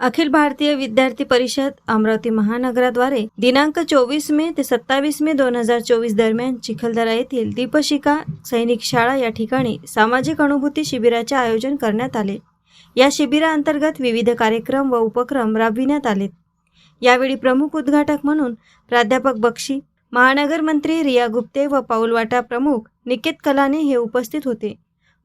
अखिल भारतीय विद्यार्थी परिषद अमरावती महानगराद्वारे दिनांक चोवीस मे ते सत्तावीस मे दोन हजार चोवीस दरम्यान चिखलदरा येथील दीपशिका सैनिक शाळा या ठिकाणी सामाजिक अनुभूती शिबिराचे आयोजन करण्यात आले. या शिबिराअंतर्गत विविध कार्यक्रम व उपक्रम राबविण्यात आलेत यावेळी प्रमुख उद्घाटक म्हणून प्राध्यापक बक्षी महानगर मंत्री रिया गुप्ते व पाऊलवाटा प्रमुख निकेत कलाने हे उपस्थित होते.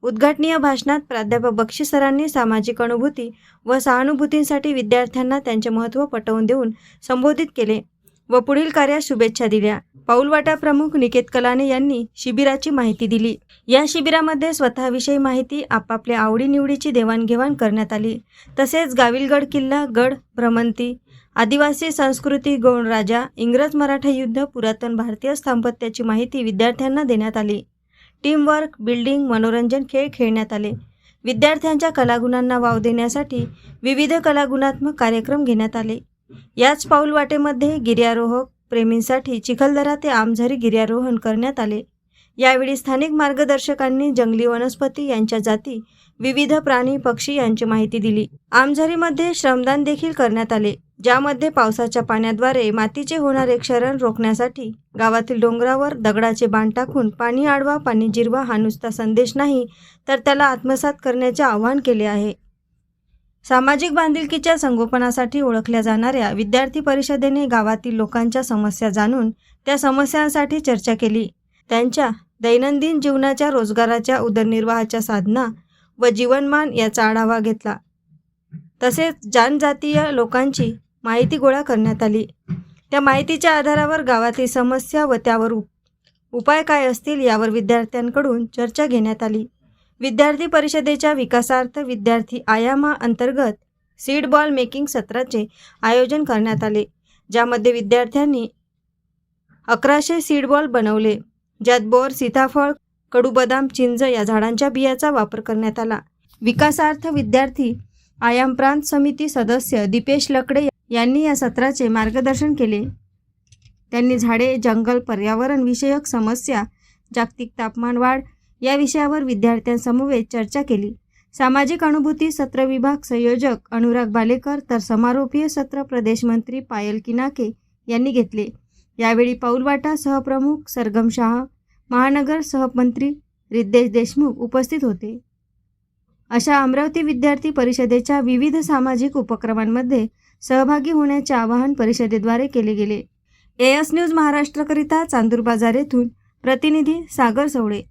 उद्घाटनीय भाषणात प्राध्यापक बक्षी सरांनी सामाजिक अनुभूती व सहानुभूतींसाठी विद्यार्थ्यांना त्यांचे महत्त्व पटवून देऊन संबोधित केले व पुढील कार्यात शुभेच्छा दिल्या. पाऊलवाटा प्रमुख निकेत कलाने यांनी शिबिराची माहिती दिली. या शिबिरामध्ये स्वतःविषयी माहिती आपापल्या आवडीनिवडीची देवाणघेवाण करण्यात आली. तसेच गाविलगड किल्ला गड भ्रमंती आदिवासी संस्कृती गौण राजा इंग्रज मराठा युद्ध पुरातन भारतीय स्थापत्याची माहिती विद्यार्थ्यांना देण्यात आली. टीमवर्क बिल्डिंग मनोरंजन खेळ खेळण्यात आले. विद्यार्थ्यांच्या कलागुणांना वाव देण्यासाठी विविध कलागुणात्मक कार्यक्रम घेण्यात आले. याच पाऊलवाटेमध्ये गिर्यारोहक प्रेमींसाठी चिखलदरा ते आमझरी गिर्यारोहण करण्यात आले. यावेळी स्थानिक मार्गदर्शकांनी जंगली वनस्पती यांच्या जाती विविध प्राणी पक्षी यांची माहिती दिली. आमझरीमध्ये श्रमदान देखील करण्यात आले. ज्यामध्ये पावसाच्या पाण्याद्वारे मातीचे होणारे क्षरण रोखण्यासाठी गावातील डोंगरावर दगडाचे बाण टाकून पाणी आडवा पाणी जिरवा हा नुसता संदेश नाही तर त्याला आत्मसात करण्याचे आवाहन केले आहे. सामाजिक बांधिलकीच्या संगोपनासाठी ओळखल्या जाणाऱ्या विद्यार्थी परिषदेने गावातील लोकांच्या समस्या जाणून त्या समस्यांसाठी चर्चा केली. त्यांच्या दैनंदिन जीवनाच्या रोजगाराच्या उदरनिर्वाहाच्या साधना व जीवनमान याचा आढावा घेतला. तसेच जनजातीय लोकांची माहिती गोळा करण्यात आली. त्या माहितीच्या आधारावर गावातील समस्या व त्यावर उप उपाय काय असतील यावर विद्यार्थ्यांकडून चर्चा घेण्यात आली. विद्यार्थी परिषदेच्या विकासार्थ विद्यार्थी आयामा अंतर्गत सीड बॉल मेकिंग सत्राचे आयोजन करण्यात आले ज्यामध्ये विद्यार्थ्यांनी अकराशे सीड बॉल बनवले ज्यात बोर सीताफळ कडूबदाम चिंच या झाडांच्या बियाचा वापर करण्यात आला. विकासार्थ विद्यार्थी आयाम प्रांत समिती सदस्य दीपेश लकडे यांनी या सत्राचे मार्गदर्शन केले. त्यांनी झाडे जंगल पर्यावरण विषयक समस्या जागतिक तापमान वाढ या विषयावर विद्यार्थ्यांसमवेत चर्चा केली. सामाजिक अनुभूती सत्र विभाग संयोजक अनुराग बालेकर तर समारोपीय सत्र प्रदेश मंत्री पायल किनाके यांनी घेतले. यावेळी पाऊलवाटा सहप्रमुख सरगम शाह महानगर सहमंत्री रिद्देश देशमुख उपस्थित होते. अशा अमरावती विद्यार्थी परिषदेच्या विविध सामाजिक उपक्रमांमध्ये सहभागी होण्याचे आवाहन परिषदेद्वारे केले गेले. एएस न्यूज महाराष्ट्रकरिता चांदूर बाजार येथून प्रतिनिधी सागर सवळे.